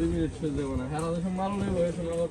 দুই মিনিট শুয়ে দেবো না। হ্যাঁ সব মারো নেই বলেছেন আমার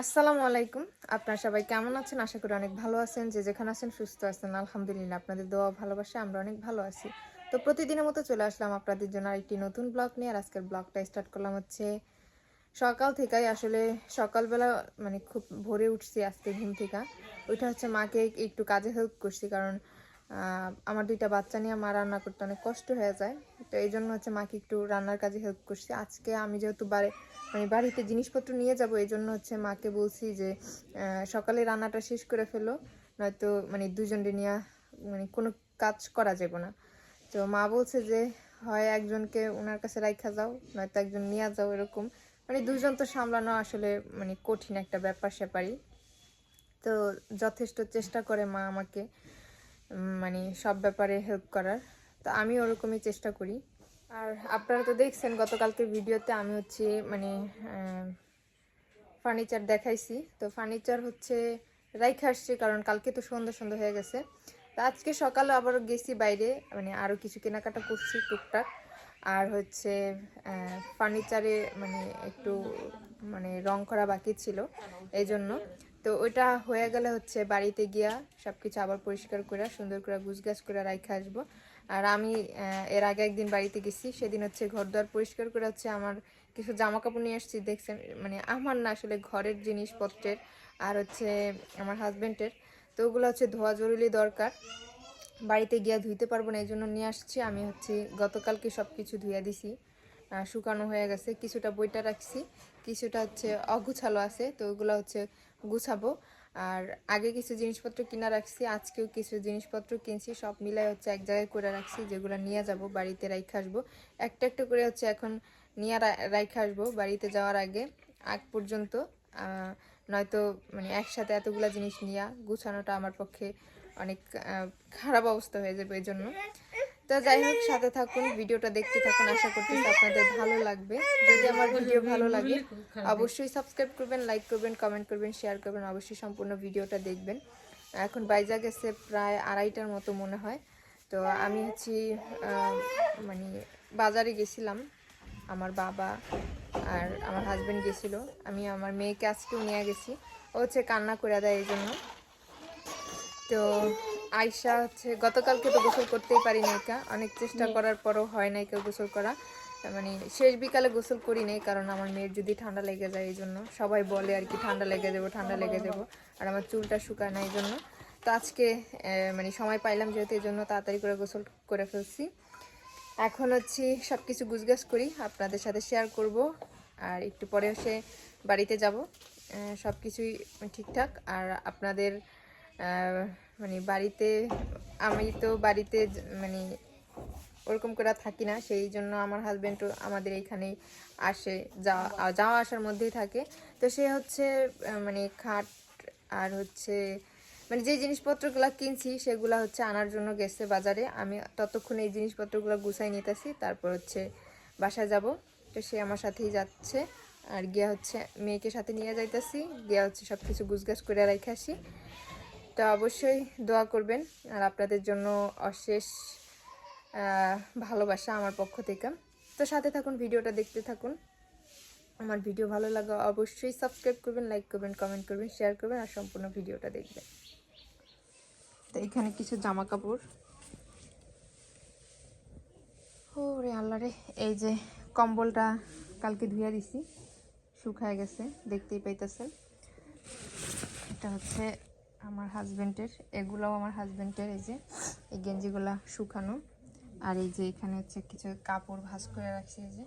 আসসালামু আলাইকুম। আপনারা সবাই কেমন আছেন? আশা করি অনেক ভালো আছেন। যে যেখানে আছেন সুস্থ আছেন। আলহামদুলিল্লাহ, আপনাদের দোয়া ভালোবাসা আমরা অনেক ভালো আছি। তো প্রতিদিনের মতো চলে আসলাম আপনাদের জন্য আরেকটি নতুন ব্লগ নিয়ে। আর আজকের ব্লগটা স্টার্ট করলাম হচ্ছে সকাল থেকেই। আসলে সকালবেলা মানে খুব ভোরে উঠছি আজকে ঘুম থেকে। ওইটা হচ্ছে মাকে একটু কাজে হেল্প করছি। কারণ আমার দুইটা বাচ্চা নিয়ে মা রান্না করতে অনেক কষ্ট হয়ে যায়। তো এই জন্য হচ্ছে মাকে একটু রান্নার কাজে হেল্প করছি। আজকে আমি যেহেতু বাড়ি মানে বাড়িতে জিনিসপত্র নিয়ে যাব, এই জন্য হচ্ছে মাকে বলছি যে সকালে রান্নাটা শেষ করে ফেলো, নয়তো মানে দুজনকে নিয়ে মানে কোনো কাজ করা যাবে না। তো মা বলছে যে, হয় একজনকে ওনার কাছে রাখা যাও, নয়তো একজন নিয়ে যাও এরকম। মানে দুজন তো সামলানো আসলে মানে কঠিন একটা ব্যাপার স্যাপারই তো যথেষ্ট চেষ্টা করে মা আমাকে। মানে সব ব্যাপারে হেল্প করার। তো আমি ওরকমই চেষ্টা করি। আর আপনারা তো দেখছেন, গতকালকের ভিডিওতে আমি হচ্ছে মানে ফার্নিচার দেখাইছি। তো ফার্নিচার হচ্ছে রাইখে আসছি, কারণ কালকে তো সন্ধ্যা সন্ধ্যা হয়ে গেছে। তো আজকে সকালে আবার গেছি বাইরে মানে আরও কিছু কেনাকাটা করছি টুকটাক। আর হচ্ছে ফার্নিচারে মানে একটু মানে রং করা বাকি ছিল এই জন্য তো ওইটা হয়ে গেলে হচ্ছে বাড়িতে গিয়া সব কিছু আবার পরিষ্কার করে সুন্দর করে গুছগাছ করে রাইখে আসব। আর আমি এর আগে একদিন বাড়িতে গেছি, সেদিন হচ্ছে ঘর দুয়ার পরিষ্কার করে হচ্ছে আমার কিছু জামা কাপড় নিয়ে আসছি, দেখছেন মানে আমার না আসলে ঘরের জিনিসপত্রের আর হচ্ছে আমার হাজব্যান্ডের তো ওগুলো হচ্ছে ধোয়া জরুরি দরকার। বাড়িতে গিয়া ধুইতে পারব না এই জন্য নিয়ে আসছি। আমি হচ্ছে গতকালকে সব কিছু ধুইয়া দিছি শুকানো হয়ে গেছে, কিছুটা বইটা রাখছি, কিছুটা হচ্ছে অগুছালো আছে, তো ওগুলো হচ্ছে গুছাবো। আর আগে কিছু জিনিসপত্র কিনা রাখছি, আজকেও কিছু জিনিসপত্র কিনছি, সব মিলাই হচ্ছে এক জায়গায় করে রাখছি, যেগুলো নিয়ে যাব, বাড়িতে রাইখে আসব। একটা একটা করে হচ্ছে এখন নিয়ে রাইখে আসব বাড়িতে যাওয়ার আগে, আগ পর্যন্ত নয়তো মানে একসাথে এতগুলা জিনিস নিয়ে, গুছানোটা আমার পক্ষে অনেক খারাপ অবস্থা হয়ে যাবে এই জন্য তো যাই হোক, সাথে থাকুন, ভিডিওটা দেখতে থাকুন, আশা করতেছি আপনাদের ভালো লাগবে। যদি আমার ভিডিও ভালো লাগে, অবশ্যই সাবস্ক্রাইব করবেন লাইক করবেন কমেন্ট করবেন শেয়ার করবেন, অবশ্যই সম্পূর্ণ ভিডিওটা দেখবেন। এখন বাইজা গেছে প্রায় আড়াইটার মতো মনে হয়। তো আমি হচ্ছি মানে বাজারে গেছিলাম, আমার বাবা আর আমার হাজব্যান্ড গেছিল। আমি আমার মেয়েকে আজকেও নিয়ে গেছি। ও হচ্ছে কান্না করে দেয় এই জন্য তো আয়সা হচ্ছে গতকালকে তো গোসল করতেই পারি নাই কা অনেক চেষ্টা করার পরও হয় নাই কেউ গোসল করা। মানে শেষ বিকালে গোসল করি নাই কারণ আমার মেয়ের যদি ঠান্ডা লেগে যায় এই জন্য। সবাই বলে আর কি ঠান্ডা লেগে যাব ঠান্ডা লেগে যাব। আর আমার চুলটা শুকায় না এই জন্য। তো আজকে মানে সময় পাইলাম যেহেতু এই জন্য তাড়াতাড়ি করে গোসল করে ফেলছি। এখন হচ্ছে সব কিছু গুছগাছ করি আপনাদের সাথে শেয়ার করব। আর একটু পরে সে বাড়িতে যাব। সব কিছুই ঠিকঠাক। আর আপনাদের মানে বাড়িতে, আমি তো বাড়িতে মানে ওরকম করে থাকি না। সেই জন্য আমার হাজব্যান্ডও আমাদের এইখানেই আসে যাওয়া যাওয়া আসার মধ্যেই থাকে। তো সে হচ্ছে মানে খাট আর হচ্ছে মানে যে জিনিসপত্রগুলো কিনছি, সেগুলো হচ্ছে আনার জন্য গেছে বাজারে। আমি ততক্ষণ এই জিনিসপত্রগুলো গুছাই নিতেছি, তারপর হচ্ছে বাসায় যাব। তো সে আমার সাথেই যাচ্ছে। আর গিয়া হচ্ছে মেয়েকে সাথে নিয়ে যাইতেছি। গিয়া হচ্ছে সব কিছু গুছগাছ করে রেখে আসি। তো অবশ্যই দোয়া করবেন। আর আপনাদের জন্য অশেষ ভালোবাসা আমার পক্ষ থেকে। তো সাথে থাকুন, ভিডিওটা দেখতে থাকুন। আমার ভিডিও ভালো লাগা অবশ্যই সাবস্ক্রাইব করবেন লাইক করবেন কমেন্ট করবেন শেয়ার করবেন আর সম্পূর্ণ ভিডিওটা দেখবেন। তো এখানে কিছু জামা কাপড় ও রে আল্লাহ রে, এই যে কম্বলটা কালকে ধুইয়া দিছি, শুকায় গেছে, দেখতেই পাইতেছেন। এটা হচ্ছে আমার হাজব্যান্ডের এগুলোও আমার হাজবেন্ডের, এই যে, এই গেঞ্জিগুলা শুকানো। আর এই যে এখানে হচ্ছে কিছু কাপড় ভাঁজ করে রাখছি, এই যে।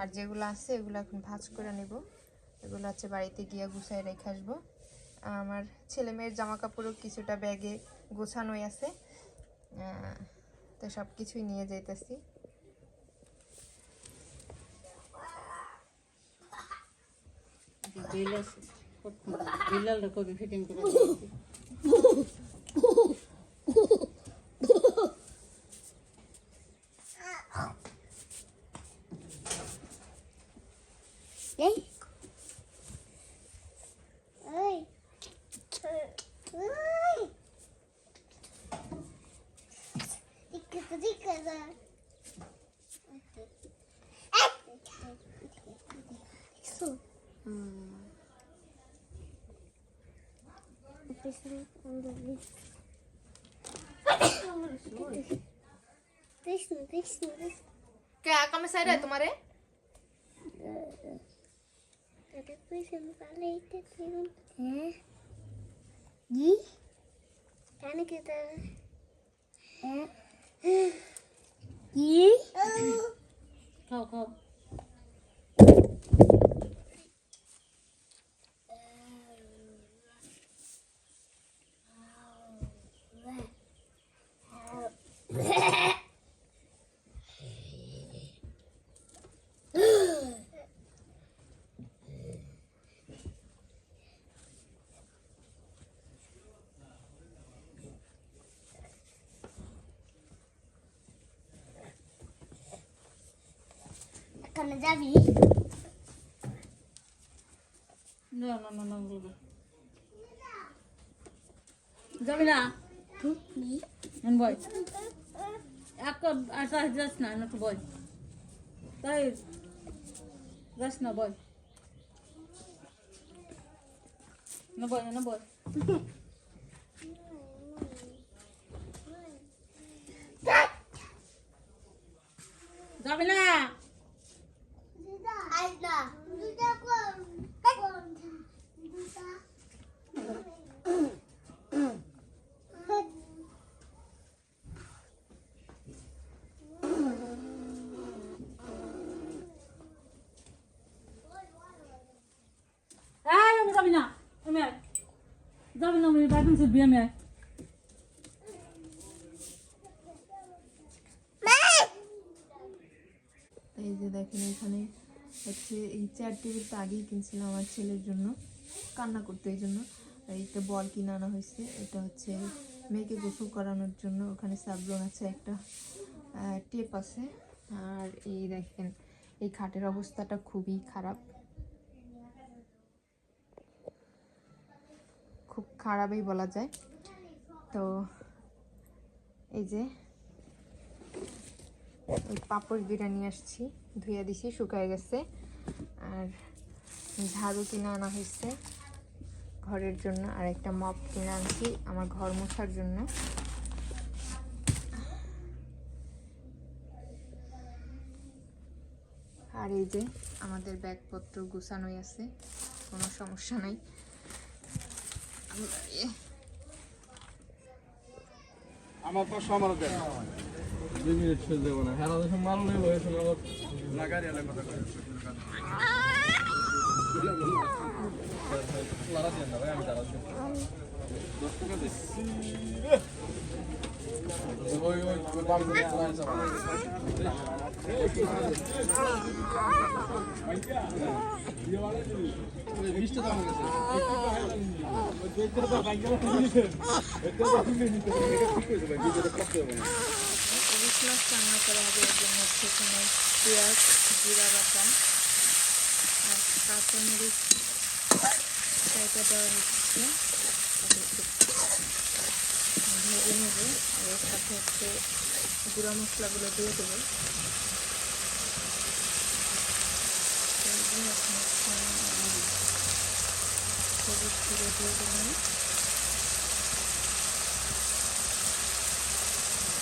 আর যেগুলো আছে, এগুলো এখন ভাঁজ করে নেব। এগুলো হচ্ছে বাড়িতে গিয়ে গুছাই রেখে আসব। আমার ছেলে মেয়ের জামা কাপড়ও কিছুটা ব্যাগে গোছানোই আছে। তো সব কিছুই নিয়ে যাইতেছি। పిల్లలు కొద్ది fitting Hmm. Dışına olabilir. Dışına, dışına, dışına. क्या कमिसार है तुम्हारे अरे कोई संभाले इतने तीन हैं जी कहने के तो हैं जी खाओ खाओ Gi? খাও খাও Ekannya jadi. না না না না ওগুলো না। যাবি না এখন বয় এক আটা যাস না একটু বয় তাই যাস না বয় না বয় না বয় যাবি না Ada. Duda kon. Kon. Duda. এই আমি যাবি না আমি আয়। আমি বাইবেল শিখবি আমি আয়। এই যে দেখেন এখানে হচ্ছে এই চেয়ার টেবিলটা আগেই কিনছিলাম আমার ছেলের জন্য কান্না করতে এই জন্য। একটা বল কিনে আনা হয়েছে এটা হচ্ছে মেয়েকে গোসল করানোর জন্য। ওখানে সাবলন আছে একটা টেপ আছে। আর এই দেখেন এই খাটের অবস্থাটা খুবই খারাপ। খারাপই বলা যায়। তো এই যে ওই পাপড় নিয়ে আসছি, ধুয়ে দিছি, শুকায় গেছে। আর ঝাড়ু কিনে আনা হয়েছে ঘরের জন্য। আর একটা মপ কিনে আনছি আমার ঘর মোছার জন্য। আর এই যে আমাদের ব্যাগপত্র গুছানোই আছে, কোনো সমস্যা নাই। আমরা এ- আমার পাশে আমার দেন দুই মিনিট দেবো না। হ্যাঁ সব মাল নেই হয়েছে আমার না গাড়ি আলাদা কথা করে লারা দিয়ে না ভাই আমি দাঁড়াচ্ছি দশ টাকা দে। ওই ওই বাম দিকে লাইন চাপা রান্না করা হবে পেঁয়াজ আর হচ্ছে ভেজে নেব আর সাথে হচ্ছে গুঁড়া মশলাগুলো দিয়ে দেবো সবুজ গুঁড়ো দিয়ে দিলাম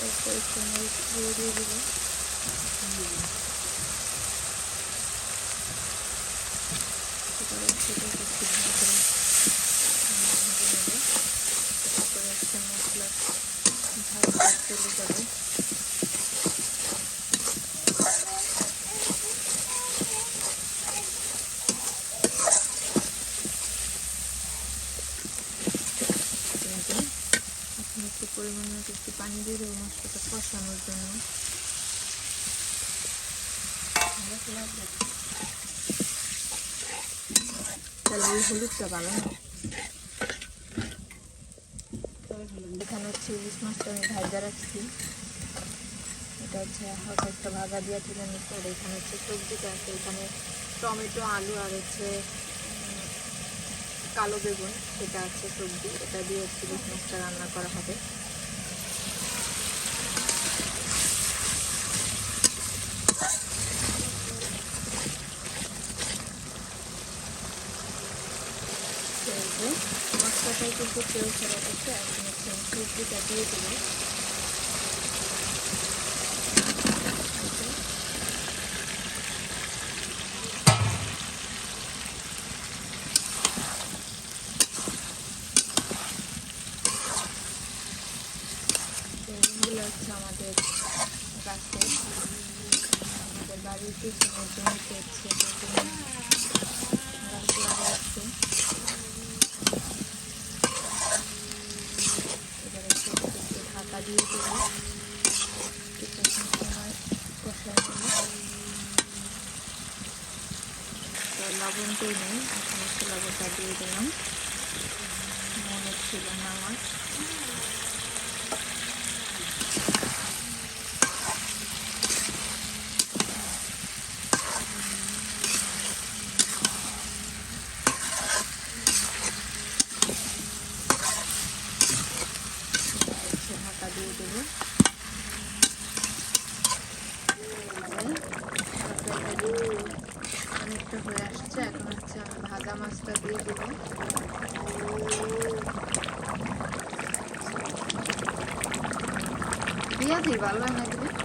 এরপর একটু মরিচ গুঁড়ো দিয়ে দেবো এবার ভালো করে মশলা যাবে কিন্তু এখন একটু পরিমাণ মতো একটু পানি দিয়ে দেবো মশলাটা কষানোর জন্য তো তাহলে এই হলুদটা ভালো এখানে হচ্ছে ইলিশ মাছটা আমি ভাজা রাখছি। এটা হচ্ছে হালকা একটা ভাজা দিয়ে তুলে নিচ্ছে। আর এখানে হচ্ছে সবজিটা আছে। এখানে টমেটো, আলু আর হচ্ছে কালো বেগুন, সেটা আছে সবজি। এটা দিয়ে হচ্ছে ইলিশ মাছটা রান্না করা হবে তো এই যে কিন্তু তেল ছেড়ে গেছে এখন হচ্ছে আমি সবজিটা দিয়ে দেবো আমাদের গাছে আমাদের বাড়ির পিছনের জমিতে বেগুন গাছ লাগা আছে এবারে ছোটো একটু ঢাকা দিয়ে দেবো কষাই তো লবণটাই নেই, এখন একটু লবণটা দিয়ে দিলাম। মনে ছিল না আমার হচ্ছে ঢাকা দিয়ে দেবো তরকারিটা অনেকটা হয়ে আসছে এখন হচ্ছে আমি ভাজা মাছটা দিয়ে দেবো দিয়ে দিই ভালো হয়